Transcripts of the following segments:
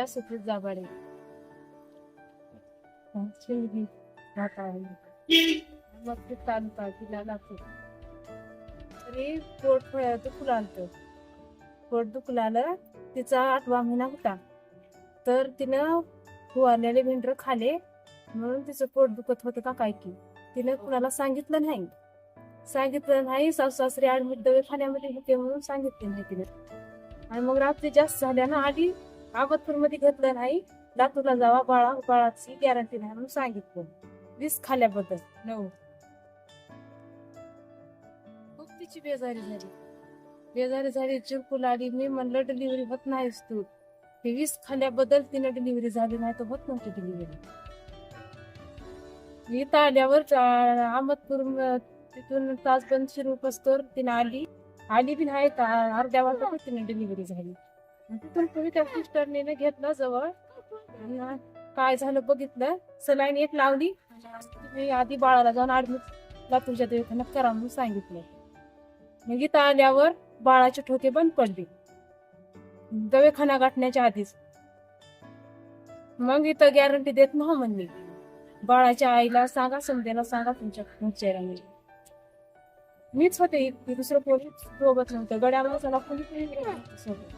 पूजा सुखीत जाबाडे मग ते तिला तरी पोट फ- दुखू आलत पोट आलं तिचा आठवा महिना होता. तर तिनं फुवारलेले भेंडर खाले म्हणून तिचं पोट दुखत होतं का काय की. तिनं कुणाला सांगितलं नाही. सांगितलं नाही सासू सासरे ऍडमिट दवाखान्यामध्ये होते म्हणून सांगितले नाही तिने. आणि मग रात्री जास्त झाल्यानं आधी अहमदपूरमध्ये घेतलं नाही. लातूरला जावा बाळा बाळाची गॅरंटी नाही म्हणून सांगितलं. वीस खाल्याबद्दल नऊ खूप तिची बेजारी झाली. बेजारी झाली चिरकुल आली. मी म्हणलं डिलिव्हरी होत नाहीस तू. हे वीस खाल्याबद्दल तिने डिलिव्हरी झाली नाही तर होत नव्हती डिलिव्हरी इथं आल्यावर अहमदपूर तिथून तासबंद शिरू पस्तोर तिने आली. आली बी नाही अर्ध्या वाजता तिने डिलिव्हरी झाली. तिथून तुम्ही त्या सिस्टरने घेतलं जवळ. काय झालं बघितलं? सलाईन एक लावली. तुम्ही आधी बाळाला जाऊन ऍडमिट लातूरच्या दवाखान्यात करा म्हणून सांगितलं. मग इथं आल्यावर बाळाचे ठोके बंद पडले. दवाखाना गाठण्याच्या आधीच. मग इथं गॅरंटी देत नव्हा म्हणली. बाळाच्या आईला सांगा समजेला सांगा तुमच्या चेहऱ्याने मीच होते. दुसरं कोणी सोबत नव्हतं. गड्या चला कोणी सोबत.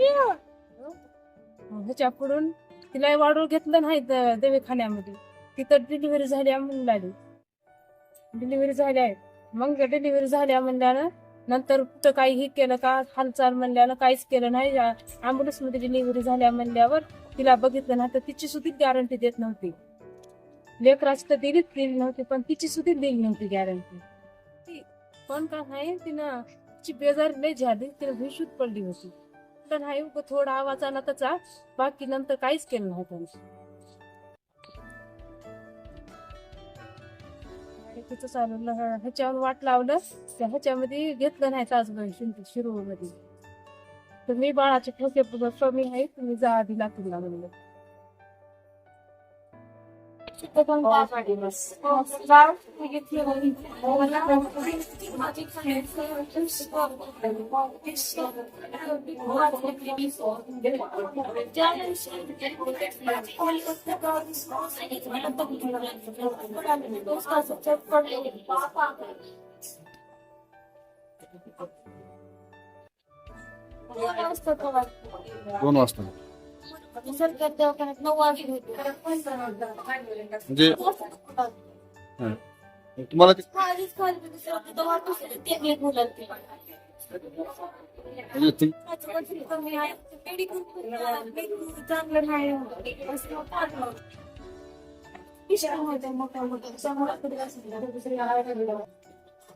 ह्याच्याकडून ह्याच्या पुढून तिला वाढवून घेतलं नाही द- दवाखान्यामध्ये. तिथं डिलिव्हरी झाली म्हणून. लागली डिलिव्हरी आहे. मग डिलिव्हरी झाल्या म्हणल्यानं नंतर कुठं काही हे केलं का हालचाल म्हणल्यानं काहीच केलं नाही. अँब्युलन्समध्ये डिलिव्हरी झाल्या म्हणल्यावर तिला बघितलं नाही तर तिची सुद्धा गॅरंटी देत नव्हती. लेकराची तर दिलीच दिली नव्हती पण तिची सुद्धा दिली नव्हती गॅरंटी पण का नाही तिनं तिची बेजारी लय झाली तिला भीषूत पडली होती. तर नाही थोडा आवाज आला त्याचा बाकी नंतर काहीच केलं नव्हतं त्यांनी तिचं चालवलं ह्याच्यावर वाट लावलं. त्या ह्याच्यामध्ये घेतलं नाही तासभर शिरू मध्ये तर मी बाळाचे ठोके कमी आहे तुम्ही जा आधी लातूरला म्हणलं तिथं पण काय पाडीलंस? दोन वाजता सरकार दवाखान्यात नऊ वाजले होते म्हणजे तुम्हाला ते- खालीच खाली ते एक मुलं ते म्हणजे कमी आहे. मेडिकल चांगलं नाही असं. पिशव्या होत्या मोठ्या मोठ्या समोर कधी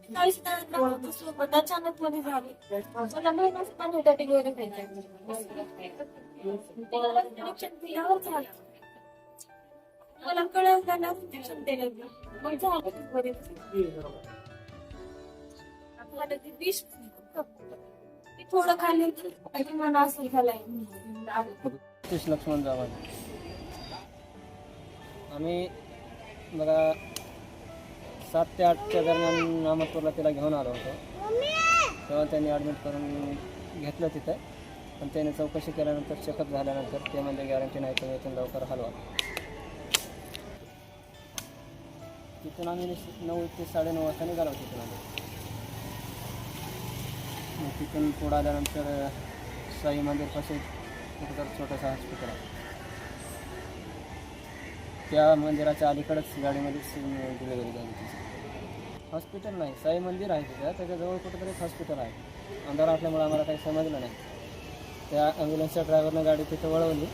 काहीच सोबत अचानक मध्ये झाली मला महिनाच पण होता ते मला कळवलं ना इंजेक्शन दिलं मग झालं ते विष ते थोडं खाली की मला असं झालंय लक्ष्मण जावळ आम्ही बघा सात ते आठच्या दरम्यान अहमदपूरला तिला घेऊन आलो होतो. तेव्हा त्यांनी ॲडमिट करून घेतलं तिथं. पण त्याने चौकशी केल्यानंतर चेकअप झाल्यानंतर ते म्हणजे गॅरंटी नाही तुम्ही इथून लवकर हलवा. तिथून आम्ही नऊ ते साडेनऊ वाजता निघालो तिथून आम्ही. मग तिथून पुढं आल्यानंतर साई मंदिरपाशी कुठं छोटंसं हॉस्पिटल आहे. त्या मंदिराच्या अलीकडेच गाडीमध्येच डिलेवरी झाली तिची हॉस्पिटल नाही साई मंदिर आहे तिथं. त्याच्याजवळ कुठंतरी हॉस्पिटल आहे. अंधार असल्यामुळे आम्हाला काही समजलं नाही. त्या ॲम्ब्युलन्सच्या ड्रायव्हरनं गाडी तिथं वळवली.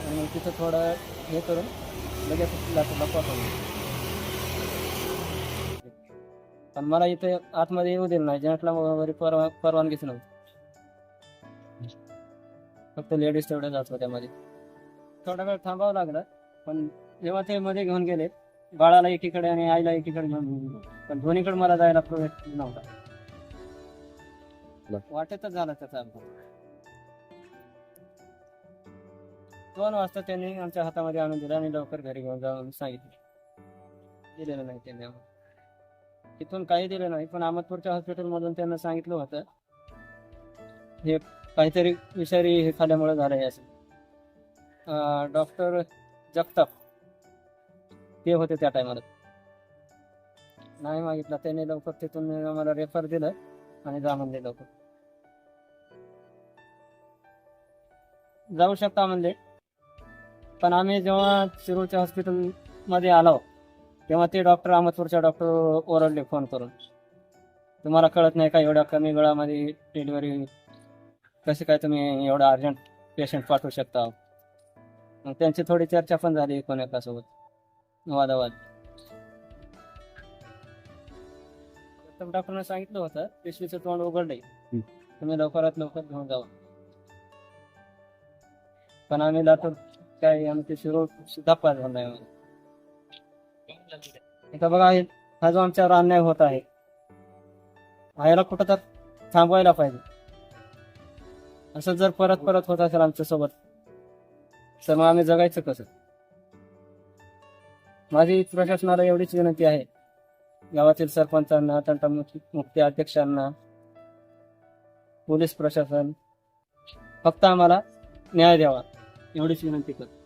आणि मग तिथं थोडं हे करून लगेच लातूरला पाठवलं. पण मला इथे आतमध्ये येऊ दिलं नाही. जेंटला वगैरे परवा परवानगीच नव्हती. फक्त लेडीज तेवढ्या जात होत्या मध्ये. थोडा वेळ थांबावं लागलं. पण जेव्हा ते मध्ये घेऊन गेले बाळाला एकीकडे आणि आईला एकीकडे घेऊन गेले. पण दोन्हीकडे मला जायला प्रवेश नव्हता. वाटेतच झाला त्याचा अपघात दोन वाजता त्यांनी आमच्या हातामध्ये आणून दिला आणि लवकर घरी घेऊन जाऊन सांगितलं. दिलेलं नाही त्यांनी आम्हाला. तिथून काही दिलं नाही पण अहमदपूरच्या हॉस्पिटलमधून त्यांना सांगितलं होतं. हे काहीतरी विषारी हे खाल्ल्यामुळे झालं आहे असं डॉक्टर जगताप. ते होते त्या टायमाला नाही मागितलं त्याने लवकर तिथून आम्हाला रेफर दिलं आणि जा म्हणले लवकर. जाऊ शकता म्हणले. पण आम्ही जेव्हा शिरूरच्या हॉस्पिटलमध्ये आलो तेव्हा ते डॉक्टर अहमदपूरच्या डॉक्टर ओरडले फोन करून. तुम्हाला कळत नाही का एवढ्या कमी वेळामध्ये डिलिव्हरी कशी काय तुम्ही एवढा अर्जंट पेशंट पाठवू शकता? मग त्यांची थोडी चर्चा पण झाली कोण एकासोबत वादावाद. प्रथम डॉक्टरने सांगितलं होतं पिशवीचं तोंड उघडलंय. तुम्ही लवकरात लवकर घेऊन जावा. पण आम्ही लातूर काय आमचे शिरोळ सुद्धा पास झाला. आता बघा हे- जो आमच्यावर अन्याय होत आहे ह्याला कुठं तर थांबवायला पाहिजे. असं जर परत परत होत असेल आमच्यासोबत तर मग आम्ही जगायचं कसं? माझी प्रशासनाला एवढीच विनंती आहे. गावातील सरपंचांना तंटामुक्ती अध्यक्षांना पोलीस प्रशासन फक्त आम्हाला न्याय द्यावा. एवढीच विनंती करतो.